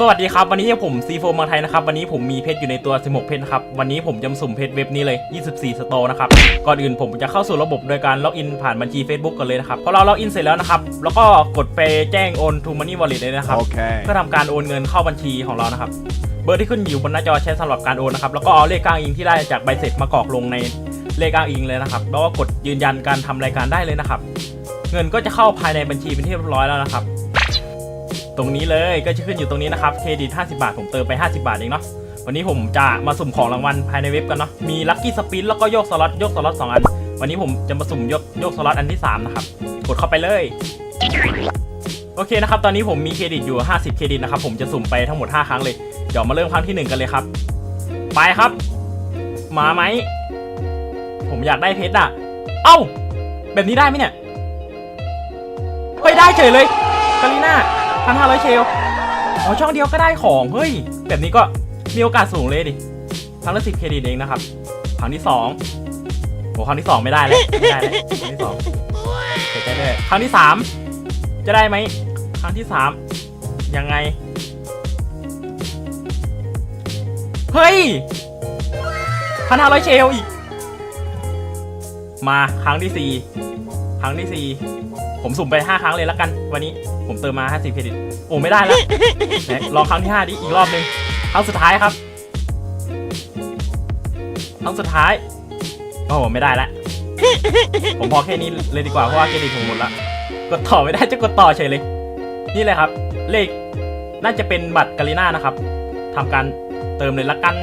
สวัสดีครับ วันนี้ผมซีโฟเมืองไทยนะครับ วันนี้ผมมีเพชรอยู่ในตัว 16 เพชรนะครับ วันนี้ผมจะมาสุ่มเพชรเว็บนี้เลย 24 สโตร์นะครับ ก่อนอื่นผมจะเข้าสู่ระบบโดยการล็อกอินผ่านบัญชี Facebook กันเลยนะครับพอเราล็อกอินเสร็จแล้วนะครับ แล้วก็กดไปแจ้งโอน to money wallet เลยนะครับ Okay. เพื่อทำการโอนเงินเข้าบัญชีของเรานะครับ เบอร์ที่ขึ้นอยู่บนหน้าจอใช้สำหรับการโอนนะครับ แล้วก็เอาเลขอ้างอิงที่ได้จากใบเสร็จมากรอกลงในเลขอ้างอิงเลยนะครับ แล้วก็กดยืนยันการทำรายการได้เลยนะครับ เงินก็จะเข้าภายในบัญชีเป็นที่เรียบร้อยแล้วนะครับ ตรงนี้เลยก็จะขึ้นอยู่ตรงนี้นะครับเครดิต 50 บาท ผมเติมไป 50 บาทเองเนาะวันนี้ผมจะมาสุ่มของรางวัลภายในเว็บกันเนาะมีลัคกี้สปินแล้วก็โยกสล็อตโยกสล็อตสองอัน วันนี้ผมจะมาสุ่มโยกโยกสล็อตอันที่ 3 นะครับ กดเข้าไปเลย โอเคนะครับ ตอนนี้ผมมีเครดิตอยู่ 50 เครดิตนะครับ ผมจะสุ่มไปทั้งหมด 5 ครั้งเลย เดี๋ยวมาเริ่มครั้งที่ 1 กันเลยครับ ไปครับ มาไหม ผมอยากได้เพชรอะเอ้า แบบนี้ได้ไหมเนี่ยเฮ้ยได้เฉยเลยกาลิน่า พันห้าร้อยเชลอ๋อช่องเดียวก็ได้ของ เฮ้ย แบบนี้ก็มีโอกาสสูงเลยดิครั้งละสิบเครดิตเองนะครับ ครั้งที่สองโหครั้งที่สองไม่ได้แล้วไม่ได้แล้วครั้งที่สองเสียใจเลยครั้งที่สามจะได้ไหม ครั้งที่สามยังไง เฮ้ยพันห้าร้อยเชลอีก มาครั้งที่สี่ รั้งที่สี่ผมสุ่มไปห้าครั้งเลยแล้วกัน วันนี้ผมเติมมาห้าสิบเครดิตโอ้ไม่ได้แล้วไหนลองครั้งที่ห้าดิอีกรอบหนึ่งครั้งสุดท้ายครับครั้งสุดท้ายโอ้ไม่ได้แล้วผมพอแค่นี้เลยดีกว่าเพราะว่าเครดิตผมหมดละกดต่อไม่ได้จะกดต่อเฉยเลย นี่เลยครับ เลขน่าจะเป็นบัตรกาลิน่านะครับทำการเติมเลยละกัน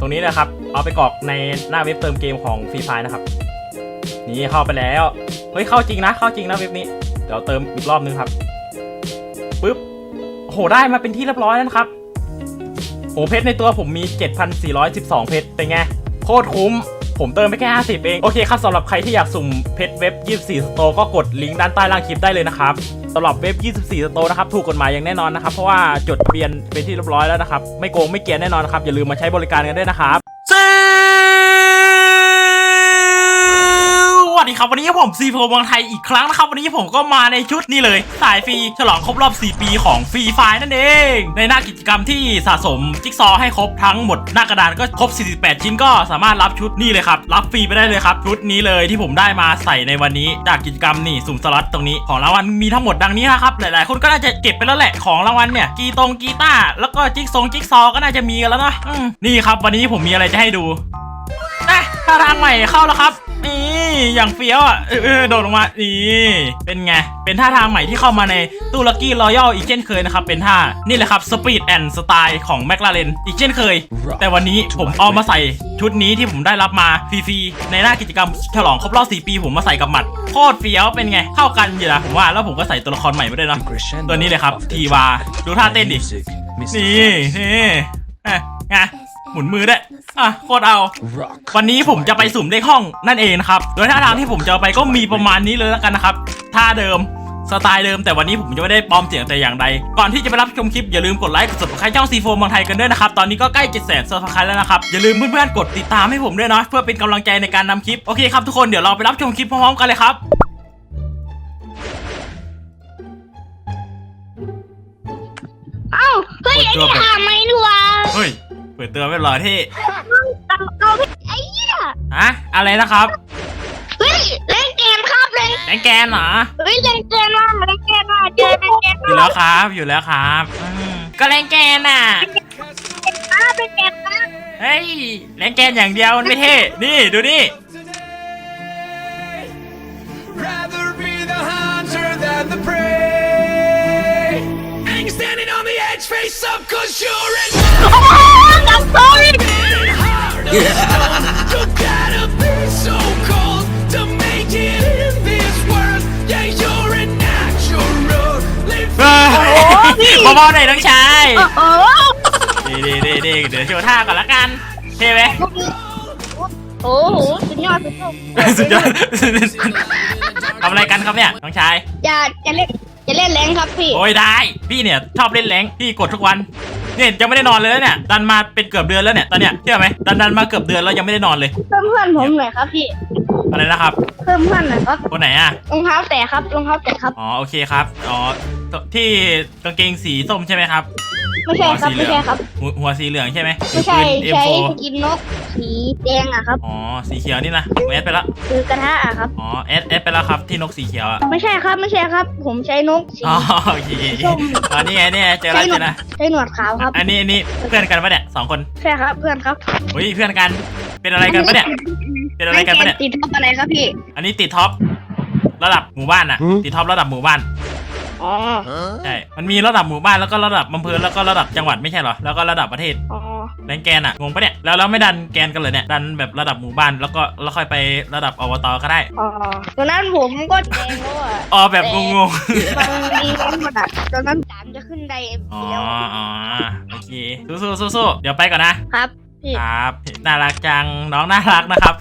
ตรงนี้นะครับ เอาไปกรอกในหน้าเว็บเติมเกมของฟรีไฟนะครับ นี่เข้าไปแล้ว เฮ้ยเข้าจริงนะ เข้าจริงนะเว็บนี้ เดี๋ยวเติมอีกรอบนึงครับปึ๊บโหได้มาเป็นที่เรียบร้อยแล้วนะครับโหเพชรในตัวผมมี 7,412 เพชรเป็นไง โคตรคุ้ม ผมเติมไปแค่ 50 เอง โอเคครับสำหรับใครที่อยากสุ่มเพชรเว็บ 24 สโตก็กดลิงก์ด้านใต้ล่างคลิปได้เลยนะครับสำหรับเว็บ 24 สโตนะครับ ถูกกฎหมายอย่างแน่นอนนะครับ เพราะว่าจดทะเบียนเป็นที่เรียบร้อยแล้วนะครับ ไม่โกงไม่เกลียนแน่นอนนครับ อย่าลืมมาใช้บริการกันด้วยนะครับสวัสดี ครับวันนี้ผมซีโฟเมืองไทยอีกครั้งนะครับวันนี้ผมก็มาในชุดนี้เลย สายฟรีฉลองครบรอบ 4 ปีของฟรีไฟนั่นเอง ในหน้ากิจกรรมที่สะสมจิ๊กซอให้ครบทั้งหมดหน้ากระดานก็ครบ 48 ชิ้นก็สามารถรับชุดนี่เลยครับ รับฟรีไปได้เลยครับ ชุดนี้เลยที่ผมได้มาใส่ในวันนี้ จากกิจกรรมนี่สุ่มสล็อตตรงนี้ของรางวัลมีทั้งหมดดังนี้นะครับหลายๆ คนก็น่าจะเก็บไปแล้วแหละของรางวัลเนี่ยกีตงกีตาร์แล้วก็จิ๊กซงจิ๊กซอก็น่าจะมีกันแล้วเนาะนี่ครับวันนี้ผมมีอะไรจะให้ดู ท่าทางใหม่เข้าแล้วครับ นี่อย่างเฟี้ยวอะเออโดดลงมานี่เป็นไง เป็นท่าทางใหม่ที่เข้ามาในตู้ลักกี้รอยัลอีกเช่นเคยนะครับ เป็นท่านี่แหละครับสปีดแอนด์สไตล์ของแมคลาเรนอีกเช่นเคย แต่วันนี้ผมเอามาใส่ชุดนี้ที่ผมได้รับมาฟรีๆในหน้ากิจกรรมฉลองครบรอบ4ปี ผมมาใส่กับหมัดโคตรเฟี้ยวเป็นไงเข้ากันอยู่นะผมว่าแล้วผมก็ใส่ตัวละครใหม่มาด้วยนะตัวนี้เลยครับทีวาดูท่าเต้นดินี่นี่อ๊ะไง หมุนมือด้วยอะโคตรเอา วันนี้ผมจะไปสุ่มเลขห้องนั่นเองนะครับ โดยท่าทางที่ผมจะเอาไปก็มีประมาณนี้เลยแล้วกันนะครับ ท่าเดิมสไตล์เดิมแต่วันนี้ผมจะไม่ได้ปลอมเสียงแต่อย่างใด ก่อนที่จะไปรับชมคลิปอย่าลืมกดไลค์กด subscribe ช่องซีโฟเมืองไทยกันด้วยนะครับ ตอนนี้ก็ใกล้7 0 0 0 0 subscribe แล้วนะครับ อย่าลืมเพื่อนๆกดติดตามให้ผมด้วยนะเพื่อเป็นกำลังใจในการนำคลิป โอเคครับทุกคนเดี๋ยวเราไปรับชมคลิปพร้อมๆกันเลยครับเอ้าเฮ้ยกดไอ้ตัวนี่แบบหาไม่ดูอะเฮ้ย เปิดตัวไม่รอที่เอาเอาไอ้เหี้ยฮะอะไรนะครับเฮ้ยเล่นเกมครับเล่นแกงแกนเหรอเฮ้ยเล่นเกมว่าเล่นเกมว่าเจอเล่นเกมอยู่แล้วครับอยู่แล้วครับอืมก็แรงแกนน่ะว่าเล่นเกมนะเฮ้ยแรงแกนอย่างเดียวมันไม่เท่นี่ดูนี่ Rather be the hunter than the prey. And you're standing on the edge, face up, cause you're in เฮ้ยเบาๆหน่อยน้องชายโอ้โหดีดีดีดีเดี๋ยวโชว์ท่าก่อนละกันเท่ไหมโอ้โหสุดยอดสุดยอดสุดยอดทำอะไรกันครับเนี่ยน้องชาย จะจะเล่นจะเล่นแรงครับพี่ โอ้ยได้ พี่เนี่ยชอบเล่นแรงค์พี่กดทุกวัน เนี่ยยังไม่ได้นอนเลยนะเนี่ยดันมาเป็นเกือบเดือนแล้วเนี่ยตอนเนี้ยเชื่อไหมดันดันมาเกือบเดือนแล้วยังไม่ได้นอนเลยเพิ่มเพื่อนผมหน่อยครับพี่ อะไรนะครับเพิ่มเพื่อนหน่อยครับคนไหนอะรองเท้าแตะครับรองเท้าแตะครับอ๋อโอเคครับอ๋อที่กางเกงสีส้มใช่ไหมครับ ไม่ใช่ครับสีเหลืไม่องใช่ครับ หัวหัวสีเหลืองใช่ไหมไม่ใช่ถือปืนใช้ M4 สกินนกสีแดงอะครับ อ๋อสีเขียวนี่นะผมแอดไปแล้วคือกระทะอะครับ อ๋อแอดแอดไปแล้วครับที่นกสีเขียวอะไม่ใช่ครับไม่ใช่ครับ ผมใช้นกสีอ๋อโอเคส้มอ๋อนี่ไงนี่ไงเจอแล้วเจอแล้วใช้หนวดขาวครับ อันนี้อันนี้เพื่อนกันปะเนี่ยสองคนใช่ครับเพื่อนครับเฮ้ยเพื่อนกันเป็นอะไรกันปะเนี่ยเป็นอะไรกันปะเนี่ยติดท็อปอะไรครับพี่ อันนี้ติดท็อประดับหมู่บ้านอะติดท็อประดับหมู่บ้าน อ๋อ ใช่ มันมีระดับหมู่บ้านแล้วก็ระดับอำเภอแล้วก็ระดับจังหวัดไม่ใช่เหรอ แล้วก็ระดับประเทศอ๋อ แรงแกนอะงงปะเนี่ย แล้วเราไม่ดันแกนกันเลยเนี่ย ดันแบบระดับหมู่บ้านแล้วก็แล้วค่อยไประดับอบตก็ได้ อ๋อตอนนั้นผมก็แดงแล้วอะอ๋อแบบงงบางทีมันระดับตอนนั้นสามจะขึ้นไดเอ็มๆ อ๋อ แล้วอ๋อ โอเค สู้ๆสู้ๆเดี๋ยวไปก่อนนะ ครับ พี่ ครับ น่ารักจัง น้องน่ารักนะครับ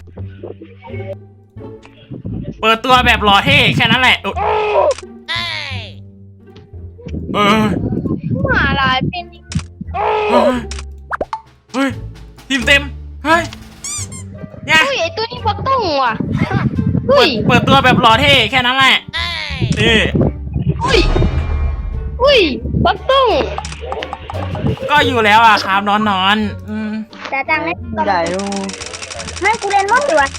เปิดตัวแบบหล่อเท่แค่นั้นแหละอุ๊ย เออหมาลายเป็นเฮ้ยเฮ้ยทีมเต็มเฮ้ยเนี่ยอุ้ยไอตัวนี้พอต้องว่ะเปิอุ้ดยเปิดตัวแบบหล่อเท่แค่นั้นแหละนี่อุ้ยอุ้ยพอต้องก็อยู่แล้วอะครับนอนนอนๆอืมแต่จังเลยใหญ่ให้กูเล่นรถดีกว่า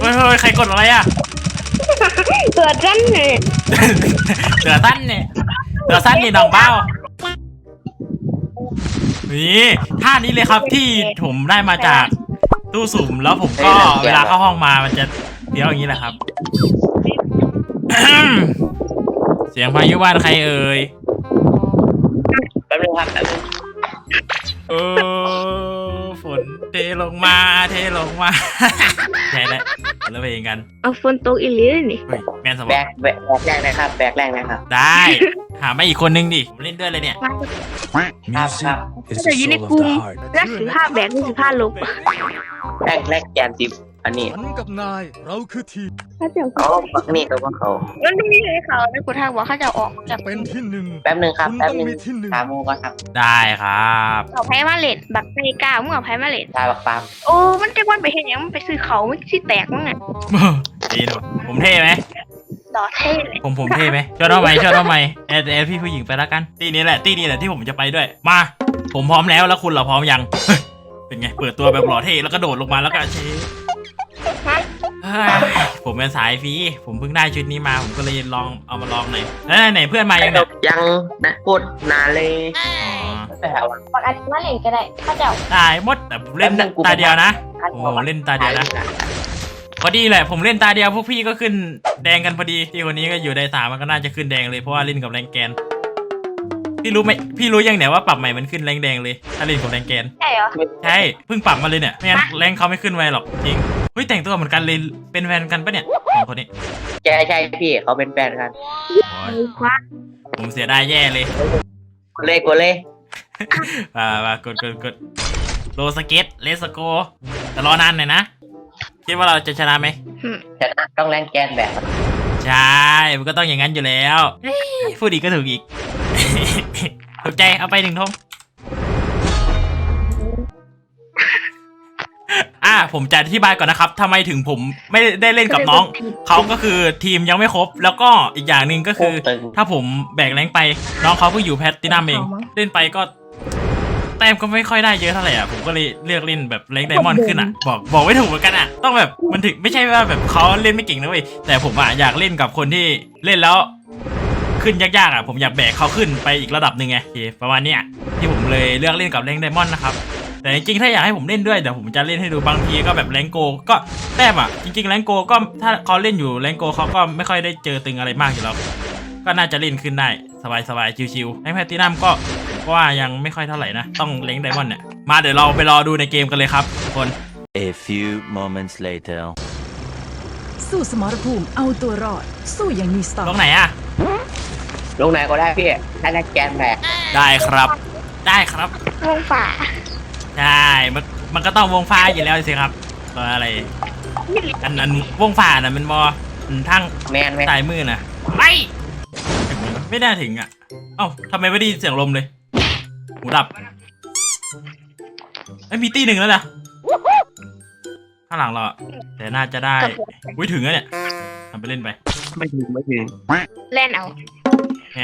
เฮ้ยเฮ้ยใครกดอะไรอะเกิดกันเนี่ยเสือสั้นเนี่ย เสือสั้นนี่น้องเบ้านี่ท่านี้เลยครับที่ผมได้มาจากตู้สุ่มแล้วผมก็เวลาเข้าห้องมามันจะเดี๋ยวอย่างนี้แหละครับ เสียงพายุบ้านใครเอ่ยแป๊บนึงครับแป๊บนึงเออ ฝนเทลงมาเทลงมาใช่แล้วแล้วไปเองกันเอาฝนตกอีหลีเลยนี่เฮ้ยแมนสมแบองกแบกแบกแรกนะครับ แบกแรกนะครับได้ หามาอีกคนนึงดิผมเล่นด้วยเลยเนี่ยครับครับจะอยู่ในกลุ่มรักถือผ้าแบกหรือถือผ้าลบ แรกแรกแกนสิบ อันนี้ฉันกับนายเราคือทีมถ้าเจ้าอ๋อฝั่งนี้ตัวพวกเขามันไม่มีเลยเขาในกูทางว่าเขาจะออกจากเป็นที่หนึ่งแป๊บนึงครับคุณแป๊บต้องนึงมีที่หนึ่งถามโมก่อนครับได้ครับเอาไพ่มาเล่นบักไก่ก้าวมึงเอาไพ่มาเล่นตาบักปามโอ้มันจะวันไปเห็นยังมันไปซื้อเขามันสิแตกมั้งอะดีหนูผมเท่ไหมดอเท่เลยผมผมเท่ไหมชอบน้องไหมชอบน้องไหมแอดแอดพี่ผู้หญิงไปแล้วกันตีนี้แหละตีนี้แหละที่ผมจะไปด้วยมา ผมพร้อมแล้วแล้วคุณเราพร้อมยังเฮ้ยเป็นไง เปิดตัวแบบหล่อเท่แล้วก็โดดลงมาแล้วก็เชเฮ้ย ผมเป็นสายฟรีผมเพิ่งได้ชุดนี้มา ผมก็เลยลองเอามาลองหน่อยแล้วไหนเพื่อนมายังเนี่ยยังนะพูดนานเลยอ๋อ แต่ว่าบักอันมาเล่นก็ได้ถ้าเจ้าได้หมดแต่ผมเล่นตาเดียวนะโอ้โหเล่นตาเดียวนะพอดีแหละผมเล่นตาเดียวพวกพี่ก็ขึ้นแดงกันพอดีพี่คนนี้ก็อยู่ในสามมันก็น่าจะขึ้นแดงเลยเพราะว่าเล่นกับแรงแกน พี่รู้ไหมพี่รู้ยังเนี่ยว่าปรับใหม่มันขึ้นแรงแดงเลยถ้าเล่นกับแรงแกน ใช่เหรอ ใช่เพิ่งปรับมาเลยเนี่ยไม่งั้นแรงเขาไม่ขึ้นไวหรอกจริงเฮ้ยแต่งตัวเหมือนกันเลยเป็นแฟนกันปะเนี่ยสองคนนี้ใช่ใช่พี่เขาเป็นแฟนกันโอ้ยคว้าผมเสียดายแย่เลยกดเลยกดเลยอ่ามากดกดกดโลสเก็ตเลสโกแต่รอนานหน่อยนะคิดว่าเราจะชนะไหมชนะต้องแรงแกนแบกใช่ มันก็ต้องอย่างนั้นอยู่แล้วเฮ้ยพูดอีกก็ถูกอีก ถูกใจเอาไปหนึ่งทงอ่าผมจะอธิบายก่อนนะครับทำไมถึงผมไม่ได้เล่นกับน้อง เขาก็คือทีมยังไม่ครบ แล้วก็อีกอย่างหนึ่งก็คือตึงถ้าผมแบกแรงไป น้องเขาเพิ่งอยู่แพทตินัมเอง เล่นไปก็ แต้มก็ไม่ค่อยได้เยอะเท่าไหร่อะ ผมก็เลยเลือกเล่นแบบแรงไดมอนด์ขึ้นอะ บอกบอกไม่ถูกเหมือนกันอะ ต้องแบบมันถึงไม่ใช่ว่าแบบเขาเล่นไม่เก่งนะเว้ยแต่ผมอะอยากเล่นกับคนที่เล่นแล้ว ขึ้นยากๆอะผมอยากแบกเขาขึ้นไปอีกระดับหนึ่งไงโอเคประมาณเนี้ยที่ผมเลยเลือกเล่นกับแรงไดมอนด์นะครับแต่จริงๆ ถ้าอยากให้ผมเล่นด้วยเดี๋ยวผมจะเล่นให้ดูบางทีก็แบบแรงโกก็แต้มอะจริงๆแรงโกก็ถ้าเขาเล่นอยู่แรงโกเขาก็ไม่ค่อยได้เจอตึงอะไรมากอยู่แล้วก็น่าจะเล่นขึ้นได้สบายๆชิวๆแรงแพลตตินัมก็ก็ว่ายังไม่ค่อยเท่าไหร่นะ ต้องเล้งไดมอนด์เนี่ยมาเดี๋ยวเราไปรอดูในเกมกันเลยครับทุกคน A few moments later. สู้สมรภูมิเอาตัวรอด สู้อย่างมีสไตตรล์งไหนอะ ลงไหนก็ได้พี่ได้แรงแกนแบกได้ครับ ได้ครับวงฝ่าใช่มันมันก็ต้องวงฟ้าอยู่แล้วสิครับตัวอะไร อันอันวงฟ้าน่ะมันบออืมทั้งแมนแมนสายมือน่ะไม่ไม่น่าถึงอะ เอ้าทำไมไม่ได้ยินเสียงลมเลยหูดับไอ้ยมีตีหนึ่งแล้วนะข้างหลังเราอะแต่น่าจะได้ อุ้ยถึงแล้วเนี่ยทำไปเล่นไป ไม่ถึงไม่ถึงเล่นเอาแมน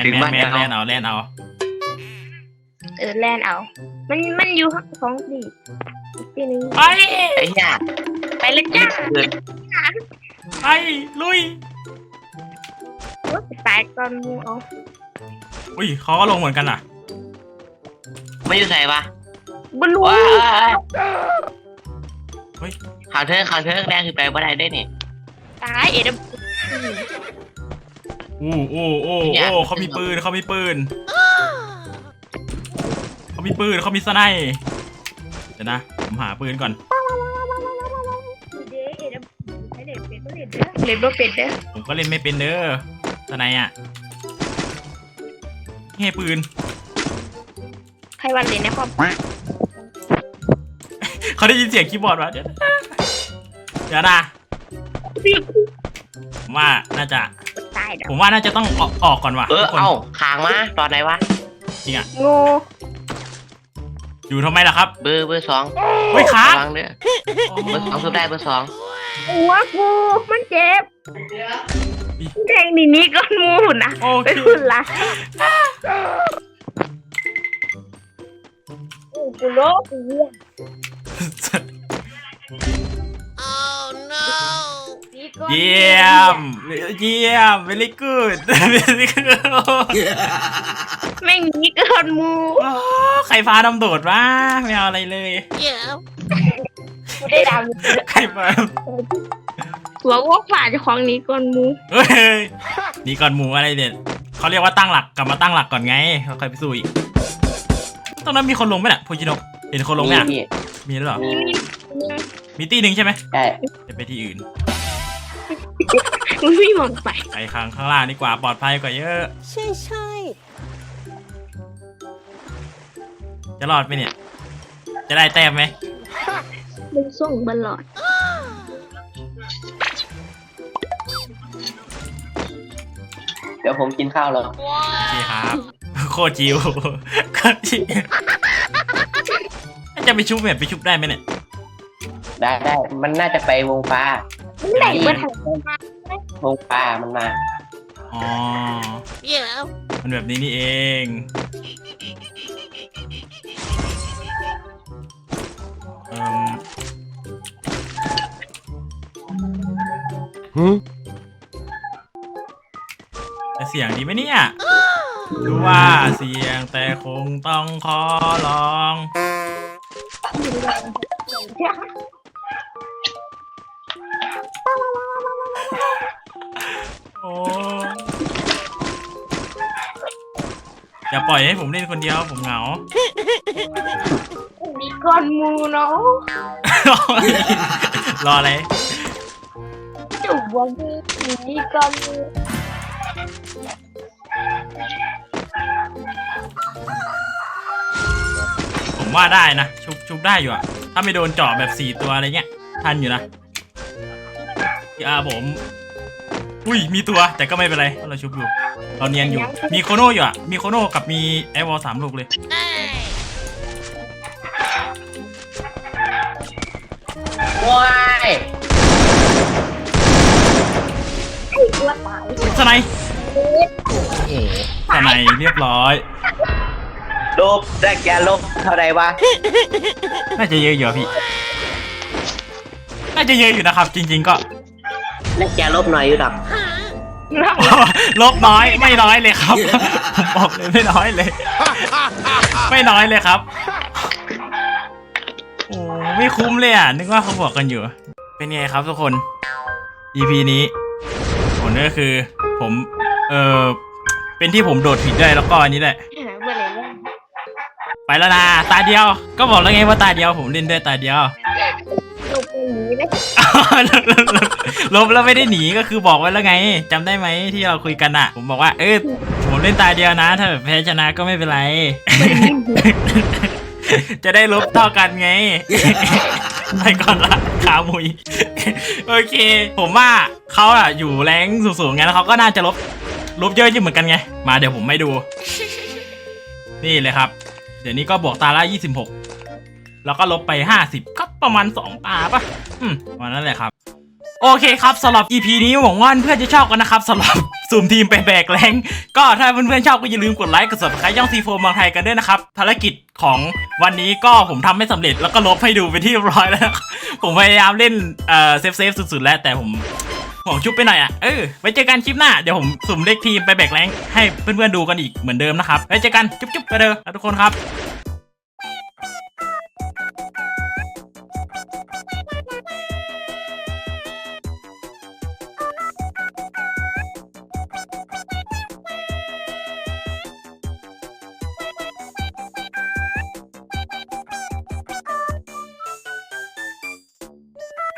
ถึงแมบ้านนแมนแล้วแลนเอาแลนเอาเออแลนเอา มันมันอยู่ของดีอีกทีหนึงไปไอ้เหี้ยไปเลยจ้าเกิดไปลุยโอ้ยตายก่อนมูเอาอุ้ยเขาก็ลงเหมือนกันอะไม่อยู่ไหนวะบอลลูว้านเฮ้ยขังเทิงขังเทิงแรงคือไปบ่ได้ได้นี่ตายเอ็ดม อู้โอ้โอ้โอ้เขามีปืนเขามีปืนเขามีปืนเขามีสไนป์เดี๋ยวนะผมหาปืนก่อนเด้เอ็ดมให้เป็ดเด็ดเด้อเด็ดบ่เป็ดเด้อผมก็เล่นไม่เป็นเด้อสไนอะนี่ไงปืนใครวันเล่นในครอบเขาได้ยินเสียงคีย์บอร์ดวะเดี๋ยวนะมว่าน่าจะ ตายดอผกมว่าน่าจะต้องออกออกก่อนว่ะเออทุกคนเอ้าขางมาตอนไหนวะจริงอะโง่อยู่ทำไมล่ะครับเบอร์เบอร์สองเฮ้ยขาระวังเด้อเบอร์สองทุบได้เบอร์สองหัวกูมันเจ็บแดงนี่นี่ก้อนมูหุ่นนะโอไปเคหุ่นละโอ้กูโลกกูเหี้ยนี่ก้อน เยี่ยม เยี่ยม very good very good แม่งนี่ก้อนมูโอ้ใครพาดำโดดวะไม่เอาอะไรเลยกูได้ดาวอยู่ใครพาหัวอ้วกฝ่าเจะของนี้ก้อนมูเฮ้ยนี่ก่อนหมูอะไรเด็ดเขาเรียกว่าตั้งหลักกลับมาตั้งหลักก่อนไงเราค่อยไปสู้อีกตรงนั้นมีคนลงไหมเนี่ยพูจิโนะเห็นคนลงไหมนี่อะมีหรือเปล่ามีมีมีมีตีหนึ่งใช่ไหมใช่จะไปที่อื่น มึงไม่มองไปไปข้างข้างล่างดีกว่าปลอดภัยกว่าเยอะ ใช่ใช่จะรอดไหมเนี่ย จะได้แต้มไหมมึงส่งบอลลอดเดี๋ยวผมกินข้าวแล้ว โอเคครับ โคตรจิวโคตรจิวจะไปชุบแบบไปชุบได้ไหมเนี่ยได้ได้ มันน่าจะไปวงฟ้ามึง ไหนเมื่อไหร่วงฟ้ามันมาอ๋อมันแบบนี้นี่เอง เอิ่มฮึจะเสียงดีไหมเนี่ยรู้ว่าเสียงแต่คงต้องขอลอง โอ้อย่าปล่อยให้ผมเล่นคนเดียวผมเหงา มีก้อนมูเนาะรออะไร จุบวันนี้มีก้อนมูผมว่าได้นะ ชุบชุบได้อยู่อะถ้าไม่โดนเจาะแบบสี่ตัวอะไรเงี้ย ทันอยู่นะอ่าผม อุ้ยมีตัวแต่ก็ไม่เป็นไรเพราะเราชุบอยู่เราเนียนอยู่ มีโคโน่อยู่อะมีโคโน่กับมีไอวอลสามลูกเลยว้ายตัวตายสไนป์สไนป์เรียบร้อยลบได้แกลบเท่าไรวะน่าจะเยอะอยู่อะพี่น่าจะเยอะอยู่นะครับ จริง ๆ ก็ ได้แกลบหน่อยอยู่ดับลบน้อยไม่น้อยเลยครับผมบอกเลยไม่น้อยเลย ไม่น้อยเลยครับโอ้ไม่คุ้มเลยอะนึกว่าเขาบอกกันอยู่ เป็นไงครับทุกคน EP นี้ผลก็คือ ผมเออเป็นที่ผมโดดผิดด้วยแล้วก็อันนี้แหละเมื่อไหร่เนี่ยไปแล้วนะตาเดียว ก็บอกแล้วไงว่าตาเดียวผมเล่นด้วยตาเดียวลงไป หนีเลยลบแล้วไม่ได้หนีก็คือบอกไว้แล้วไงจำได้ไหมที่เราคุยกันอะผมบอกว่าเออผมเล่นตาเดียวนะ ถ้าแบบแพ้ชนะก็ไม่เป็นไร จะได้ลบเท่ากันไงไปก่อนละขามุย โอเค ผมว่าเขาอะอยู่แรงสูงๆไงแล้วเขาก็น่าจะลบลบเยอะอยู่เหมือนกันไง มาเดี๋ยวผมไม่ดู นี่เลยครับ เดี๋ยวนี้ก็บวกตาละ26 แล้วก็ลบไป 50 ก็ประมาณ 2 ตาปะอืมประมาณนั้นแหละครับ โอเคครับสำหรับ EP นี้หวังว่าเพื่อนจะชอบกันนะครับสำหรับสุ่มทีมไปแบกแรงก็ถ้าเพื่อนๆชอบก็อย่าลืมกดไลค์กด subscribe ย่องซีโฟบางไทยกันด้วยนะครับ ภารกิจของวันนี้ก็ผมทำไม่สำเร็จแล้วก็ลบให้ดูเป็นที่เรียบร้อยแล้ว ผมพยายามเล่นเอ่อเซฟเซฟสุดๆแล้วแต่ผมผมชุบไปหน่อยอะ เออ ไว้เจอกันคลิปหน้า เดี๋ยวผมสุ่มเลขทีมไปแบกแรงให้เพื่อนๆดูกันอีกเหมือนเดิมนะครับ ไว้เจอกัน จุ๊บๆไปเด้อทุกคนครับ